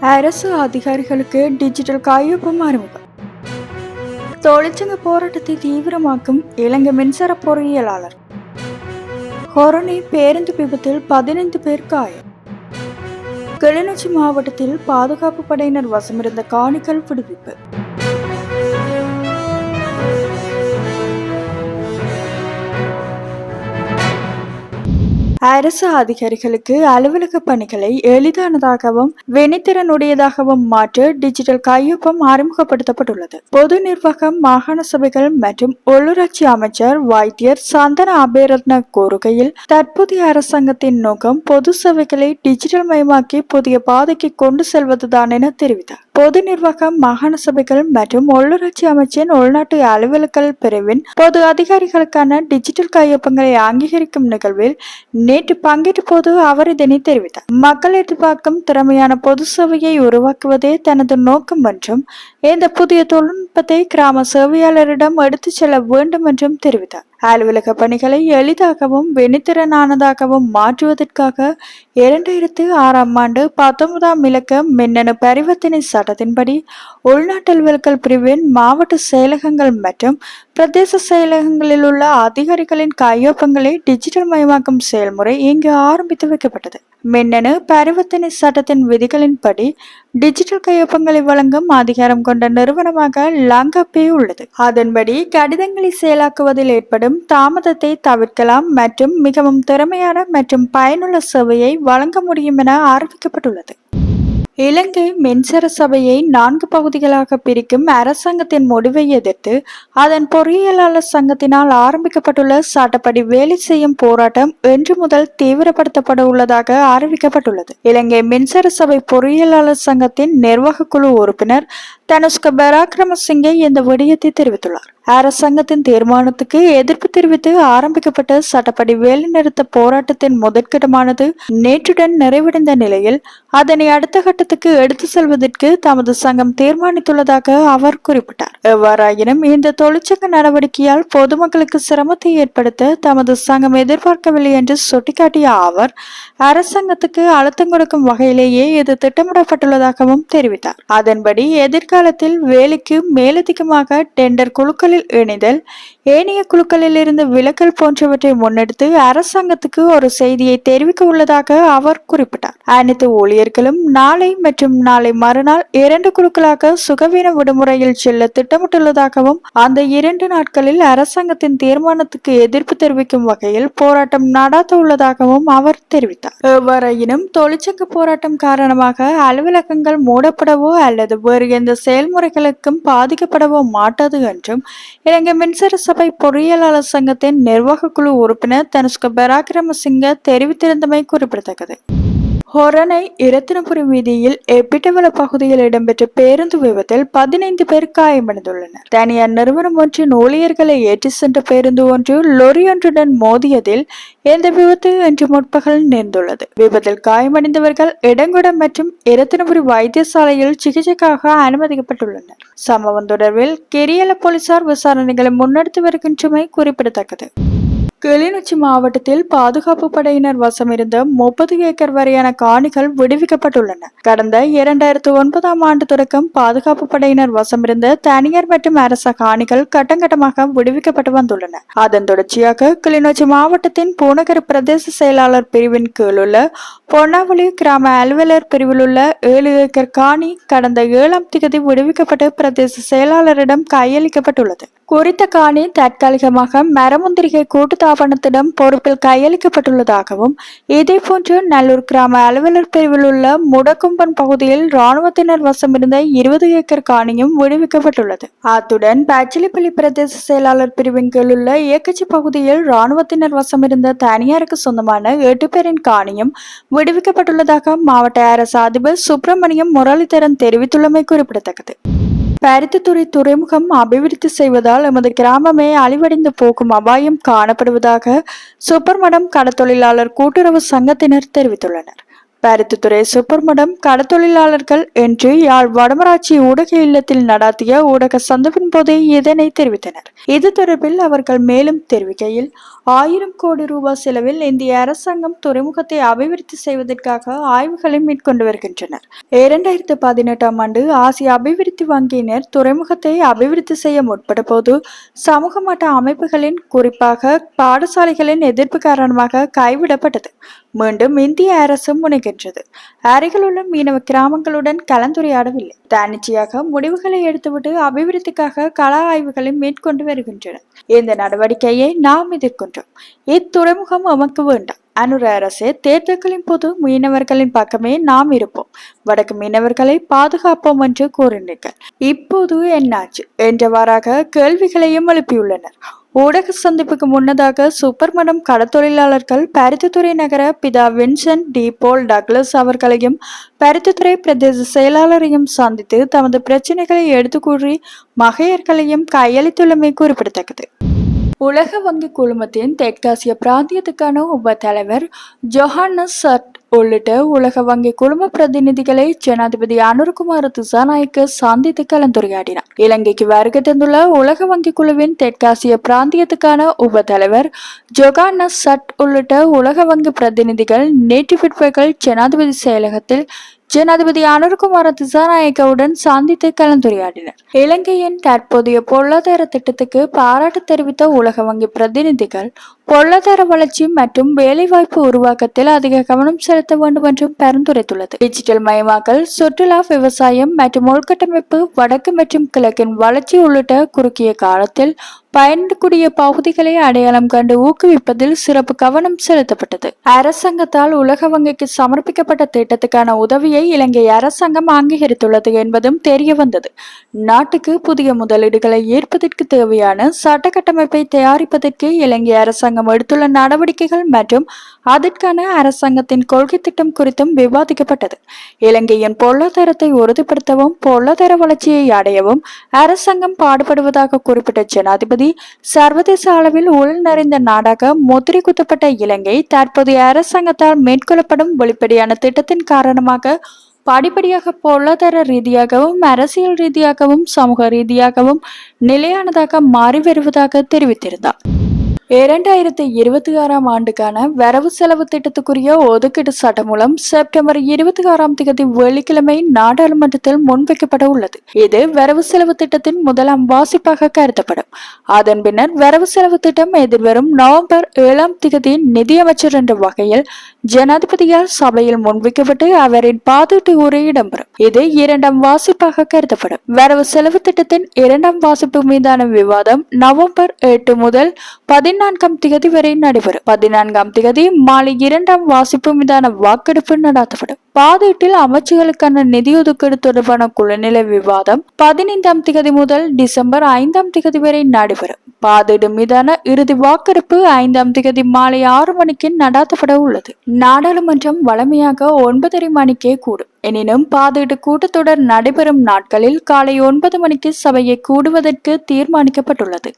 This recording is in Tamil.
அரசு அதிகாரிகளுக்கு டிஜிட்டல் கையொப்பம் அறிமுகம் தொழிற்சங்க போராட்டத்தை தீவிரமாக்கும் இலங்கை மின்சார பொறியியலாளர். கொரோனை பேருந்து விபத்தில் பதினைந்து பேர் காயம். கிளிநொச்சி மாவட்டத்தில் பாதுகாப்பு படையினர் வசமிருந்த காணிகள் விடுவிப்பு. அரசு அதிகாரிகளுக்கு அலுவலக பணிகளை எளிதானதாகவும் வினைத்திறனுடையதாகவும் மாற்ற டிஜிட்டல் கையொப்பம் அறிமுகப்படுத்தப்பட்டுள்ளது. பொது நிர்வாகம் மாகாண சபைகள் மற்றும் உள்ளூராட்சி அமைச்சர் வைத்தியர் சந்தன அபேரத்ன கூறுகையில் தற்போதைய அரசாங்கத்தின் நோக்கம் பொது சபைகளை டிஜிட்டல் மயமாக்கி புதிய பாதைக்கு கொண்டு செல்வதுதான் என தெரிவித்தார். பொது நிர்வாகம் மாகாண சபைகள் மற்றும் உள்ளூராட்சி அமைச்சின் உள்நாட்டு அலுவலர்கள் பிரிவின் பொது அதிகாரிகளுக்கான டிஜிட்டல் கையொப்பங்களை அங்கீகரிக்கும் நிகழ்வில் நேற்று பங்கேற்ற போது அவர் இதனை தெரிவித்தார். மக்கள் எதிர்பார்க்கும் திறமையான பொது சேவையை உருவாக்குவதே தனது நோக்கம் என்றும் இந்த புதிய தொழில்நுட்பத்தை கிராம சேவையாளரிடம் எடுத்துச் செல்ல வேண்டும் என்றும் தெரிவித்தார். அலுவலக பணிகளை எளிதாகவும் வெனித்திறனானதாகவும் மாற்றுவதற்காக இரண்டாயிரத்து ஆறாம் ஆண்டு பத்தொன்பதாம் இலக்க மின்னணு பரிவர்த்தனை சட்டத்தின்படி உள்நாட்டு அலுவல்கள் பிரிவின் மாவட்ட செயலகங்கள் மற்றும் பிரதேச செயலகங்களில் உள்ள அதிகாரிகளின் கையொப்பங்களை டிஜிட்டல் மயமாக்கும் செயல்முறை இங்கு ஆரம்பித்து வைக்கப்பட்டது. மின்னணு பரிவர்த்தனை சட்டத்தின் விதிகளின்படி டிஜிட்டல் கையொப்பங்களை வழங்கும் அதிகாரம் கொண்ட நிறுவனமாக லாங்கப்பே உள்ளது. அதன்படி கடிதங்களை செயலாக்குவதில் ஏற்படும் தாமதத்தை தவிர்க்கலாம் மற்றும் மிகவும் திறமையான மற்றும் பயனுள்ள சேவையை வழங்க முடியும் என அறிவிக்கப்பட்டுள்ளது. இலங்கை மின்சார சபையை நான்கு பகுதிகளாக பிரிக்கும் அரசாங்கத்தின் முடிவை எதிர்த்து அதன் பொறியியலாளர் சங்கத்தினால் ஆரம்பிக்கப்பட்டுள்ள சட்டப்படி வேலை செய்யும் போராட்டம் இன்று முதல் தீவிரப்படுத்தப்பட உள்ளதாக அறிவிக்கப்பட்டுள்ளது. இலங்கை மின்சார சபை பொறியியலாளர் சங்கத்தின் நிர்வாக குழு உறுப்பினர் தனுஷ்க பராக்கிரமசிங்கே இந்த விடயத்தை தெரிவித்துள்ளார். அரசாங்கத்தின் தீர்மானத்துக்கு எதிர்ப்பு தெரிவித்து ஆரம்பிக்கப்பட்ட சட்டப்படி வேலைநிறுத்த போராட்டத்தின் முதற்கட்டமானது நேற்றுடன் நிறைவடைந்த நிலையில் அதனை அடுத்த கட்டத்துக்கு எடுத்து செல்வதற்கு தமது சங்கம் தீர்மானித்துள்ளதாக அவர் குறிப்பிட்டார். எவ்வாறாயினும் இந்த தொழிற்சங்க நடவடிக்கையால் பொதுமக்களுக்கு சிரமத்தை ஏற்படுத்த தமது சங்கம் எதிர்பார்க்கவில்லை என்று சுட்டிக்காட்டிய அவர் அரசாங்கத்துக்கு அழுத்தம் கொடுக்கும் வகையிலேயே இது திட்டமிடப்பட்டுள்ளதாகவும் தெரிவித்தார். அதன்படி எதிர்காலத்தில் வேலைக்கு மேலதிகமாக டெண்டர் குழுக்களில் இணைதல் ஏனைய குழுக்களில் இருந்து விலக்கல் போன்றவற்றை முன்னெடுத்து அரசாங்கத்துக்கு ஒரு செய்தியை தெரிவிக்க உள்ளதாக அவர் குறிப்பிட்டார். அனைத்து ஊழியர்களும் நாளை மற்றும் நாளை மறுநாள் இரண்டு குழுக்களாக சுகவீன விடுமுறையில் செல்ல திட்டமிட்டுள்ளதாகவும் அந்த இரண்டு நாட்களில் அரசாங்கத்தின் தீர்மானத்துக்கு எதிர்ப்பு தெரிவிக்கும் வகையில் போராட்டம் நடாத்த உள்ளதாகவும் அவர் தெரிவித்தார். எவ்வாறாயினும் தொழிற்சங்க போராட்டம் காரணமாக அலுவலகங்கள் மூடப்படவோ அல்லது வேறு எந்த செயல்முறைகளுக்கும் பாதிக்கப்படவோ மாட்டாது என்றும் இலங்கை மின்சார சபை பொறியியலாளர் சங்கத்தின் நிர்வாக குழு உறுப்பினர் தனுஷ்க பராக்கிரமசிங்க தெரிவித்திருந்தமை குறிப்பிடத்தக்கது. ஹொரணை இரத்தினபுரி வீதியில் எப்பிட்டவள பகுதியில் இடம்பெற்ற பேருந்து விபத்தில் பதினைந்து பேர் காயமடைந்துள்ளனர். தனியார் நிறுவனம் ஒன்றின் ஊழியர்களை ஏற்றி சென்ற பேருந்து ஒன்று லொரி ஒன்றுடன் மோதியதில் இந்த விபத்து இன்று முற்பகல் நேர்ந்துள்ளது. விபத்தில் காயமடைந்தவர்கள் இடங்குடம் மற்றும் இரத்தினபுரி வைத்தியசாலையில் சிகிச்சைக்காக அனுமதிக்கப்பட்டுள்ளனர். சம்பவம் தொடர்பில் கெரியல போலீசார் விசாரணைகளை முன்னெடுத்து வருகின்றமை குறிப்பிடத்தக்கது. கிளிநொச்சி மாவட்டத்தில் பாதுகாப்பு படையினர் வசமிருந்த முப்பது ஏக்கர் வரையான காணிகள் விடுவிக்கப்பட்டுள்ளன. கடந்த இரண்டாயிரத்து ஒன்பதாம் ஆண்டு தொடக்கம் பாதுகாப்பு படையினர் வசமிருந்த தனியார் மற்றும் அரச காணிகள் கட்டங்கட்டமாக விடுவிக்கப்பட்டு வந்துள்ளன. அதன் தொடர்ச்சியாக கிளிநொச்சி மாவட்டத்தின் பூநகர் பிரதேச செயலாளர் பிரிவின் கீழ் உள்ள பொன்னாவளி கிராம அலுவலர் பிரிவில் உள்ள ஏழு ஏக்கர் காணி கடந்த ஏழாம் திகதி விடுவிக்கப்பட்டு பிரதேச செயலாளரிடம் கையளிக்கப்பட்டுள்ளது. குறித்த காணி தற்காலிகமாக மரமுந்திரிகை கூட்டு கூட்டுத்தாபனத்திடம் பொறுப்பில் கையளிக்கப்பட்டுள்ளதாகவும் இதேபோன்று நல்லூர் கிராம அலுவலர் பிரிவில் உள்ள முடக்கும்பன் பகுதியில் இராணுவத்தினர் வசமிருந்த இருபது ஏக்கர் காணியும் விடுவிக்கப்பட்டுள்ளது. அத்துடன் பச்சிலிப்பள்ளி பிரதேச செயலாளர் பிரிவின் கீழ் உள்ள இயக்கச்சி பகுதியில் இராணுவத்தினர் வசமிருந்த தனியாருக்கு சொந்தமான எட்டு பேரின் காணியும் விடுவிக்கப்பட்டுள்ளதாக மாவட்ட அரசு அதிபர் சுப்பிரமணியம் முரளிதரன் தெரிவித்துள்ளமை குறிப்பிடத்தக்கது. பருத்தித்துறை துறைமுகம் அபிவிருத்தி செய்வதால் எமது கிராமமே அழிவடைந்து போகும் அபாயம் காணப்படுவதாக சுப்பர்மடம் கடத்தொழிலாளர் கூட்டுறவு சங்கத்தினர் தெரிவித்துள்ளனர். பருத்தித்துறை சுப்பர்மடம் கடத்தொழிலாளர்கள் என்று யாழ் வடமராட்சி ஊடக இல்லத்தில் நடாத்திய ஊடக சந்திப்பின் போதே இதனை தெரிவித்தனர். இது தொடர்பில் அவர்கள் மேலும் தெரிவிக்கையில் ஆயிரம் கோடி ரூபாய் செலவில் இந்திய அரசாங்கம் துறைமுகத்தை அபிவிருத்தி செய்வதற்காக ஆய்வுகளை மேற்கொண்டு வருகின்றனர். இரண்டாயிரத்து பதினெட்டாம் ஆண்டு ஆசிய அபிவிருத்தி வங்கியினர் துறைமுகத்தை அபிவிருத்தி செய்ய முற்பட்ட போது சமூக மட்ட அமைப்புகளின் குறிப்பாக பாடசாலைகளின் எதிர்ப்பு காரணமாக கைவிடப்பட்டது. மீண்டும் இந்திய அரசு முனைகின்றது. அருகிலுள்ள மீனவ கிராமங்களுடன் கலந்துரையாடவில்லை. தன்னிச்சையாக முடிவுகளை எடுத்துவிட்டு அபிவிருத்திக்காக கள ஆய்வுகளை மேற்கொண்டு வருகின்றனர். இந்த நடவடிக்கையை நாம் எதிர்கொண்டோம் இத்துறைமுகம் எமக்கு வேண்டாம். அனுர அரசு தேர்தல்களின் போது மீனவர்களின் பக்கமே நாம் இருப்போம். வடக்கு மீனவர்களை பாதுகாப்போம் என்று கூறினீர்கள். இப்போது என்னாச்சு? என்றவாறாக கேள்விகளையும் எழுப்பியுள்ளனர். ஊடக சந்திப்புக்கு முன்னதாக சூப்பர்மடம் கடத்தொழிலாளர்கள் பருத்தித்துறை நகர பிதா வின்சென்ட் டி போல் டக்ளஸ் அவர்களையும் பருத்தித்துறை பிரதேச செயலாளரையும் சந்தித்து தமது பிரச்சனைகளை எடுத்து கூறி மகையர்களையும் கையளித்துள்ளமை குறிப்பிடத்தக்கது. உலக வங்கி குழுமத்தின் தெற்காசிய பிராந்தியத்துக்கான உப தலைவர் ஜொஹானஸ் சட் உள்ளிட்ட உலக வங்கி குழும பிரதிநிதிகளை ஜனாதிபதி அனுர்குமார் திசாநாயக்க சந்தித்து கலந்துரையாடினார். இலங்கைக்கு வருகை தந்துள்ள உலக வங்கி குழுவின் தெற்காசிய பிராந்தியத்துக்கான உப தலைவர் ஜொகானஸ் சட் உள்ளிட்ட உலக வங்கி பிரதிநிதிகள் நேற்று பிற்பகல் ஜனாதிபதி செயலகத்தில் ஜனாதிபதி அனுர்குமார திசாநாயக்கவுடன் சந்தித்து கலந்துரையாடினர். இலங்கையின் தற்போதைய பொருளாதார திட்டத்துக்கு பாராட்டு தெரிவித்த உலக வங்கி பிரதிநிதிகள் பொருளாதார வளர்ச்சி மற்றும் வேலைவாய்ப்பு உருவாக்கத்தில் அதிக கவனம் செலுத்த வேண்டும் என்றும் பரிந்துரைத்துள்ளது. டிஜிட்டல் மயமாக்கல் சுற்றுலா விவசாயம் மற்றும் உள்கட்டமைப்பு வடக்கு மற்றும் கிழக்கின் வளர்ச்சி உள்ளிட்ட குறுகிய காலத்தில் பயன்படக்கூடிய பகுதிகளை அடையாளம் கண்டு ஊக்குவிப்பதில் சிறப்பு கவனம் செலுத்தப்பட்டது. அரசாங்கத்தால் உலக வங்கிக்கு சமர்ப்பிக்கப்பட்ட திட்டத்துக்கான உதவியை இலங்கை அரசாங்கம் அங்கீகரித்துள்ளது என்பதும் தெரிய வந்தது. நாட்டுக்கு புதிய முதலீடுகளை ஈர்ப்பதற்கு தேவையான சட்ட கட்டமைப்பை தயாரிப்பதற்கு இலங்கை அரசாங்கம் எடுத்துள்ள நடவடிக்கைகள் மற்றும் அதற்கான அரசாங்கத்தின் கொள்கை திட்டம் குறித்தும் விவாதிக்கப்பட்டது. இலங்கையின் பொருளாதாரத்தை உறுதிப்படுத்தவும் பொருளாதார வளர்ச்சியை அடையவும் அரசாங்கம் பாடுபடுவதாக குறிப்பிட்ட ஜனாதிபதி சர்வதேச அளவில் உள் நிறைந்த நாடாக முத்திரை குத்தப்பட்ட இலங்கை தற்போதைய அரசாங்கத்தால் மேற்கொள்ளப்படும் வெளிப்படையான திட்டத்தின் காரணமாக படிப்படியாக பொருளாதார ரீதியாகவும் அரசியல் ரீதியாகவும் சமூக ரீதியாகவும் நிலையானதாக மாறி வருவதாக தெரிவித்திருந்தார். இரண்டாயிரத்தி இருபத்தி ஆறாம் ஆண்டுக்கான வரவு செலவு திட்டத்துக்குரிய ஒதுக்கீடு சட்டம் மூலம் செப்டம்பர் இருபத்தி ஆறாம் தேதி வெள்ளிக்கிழமை நாடாளுமன்றத்தில் முன்வைக்கப்பட உள்ளது. இது வரவு செலவு திட்டத்தின் முதலாம் வாசிப்பாக கருதப்படும். அதன் பின்னர் வரவு செலவு திட்டம் எதிர்வரும் நவம்பர் ஏழாம் தேதி நிதியமைச்சர் என்ற வகையில் ஜனாதிபதியால் சபையில் முன்வைக்கப்பட்டு அவரின் பாதுட்டு உரை இடம்பெறும். இது இரண்டாம் வாசிப்பாக கருதப்படும். வரவு செலவு திட்டத்தின் இரண்டாம் வாசிப்பு மீதான விவாதம் நவம்பர் எட்டு முதல் பதினான்காம் திகதி வரை நடைபெறும். பதினான்காம் திகதி மாலை இரண்டாம் வாசிப்பு மீதான வாக்கெடுப்பு நடத்தப்படும். பாதீட்டில் அமைச்சுகளுக்கான நிதி ஒதுக்கீடு தொடர்பான குழுநிலை விவாதம் பதினைந்தாம் திகதி முதல் டிசம்பர் ஐந்தாம் திகதி வரை நடைபெறும். பாதீடு மீதான இறுதி வாக்கெடுப்பு ஐந்தாம் திகதி மாலை ஆறு மணிக்கு நடாத்தப்பட உள்ளது. நாடாளுமன்றம் வழமையாக ஒன்பதரை மணிக்கே கூடும். எனினும் பாதீடு கூட்டத்தொடர் நடைபெறும் நாட்களில் காலை ஒன்பது மணிக்கு சபையை கூடுவதற்கு தீர்மானிக்கப்பட்டுள்ளது.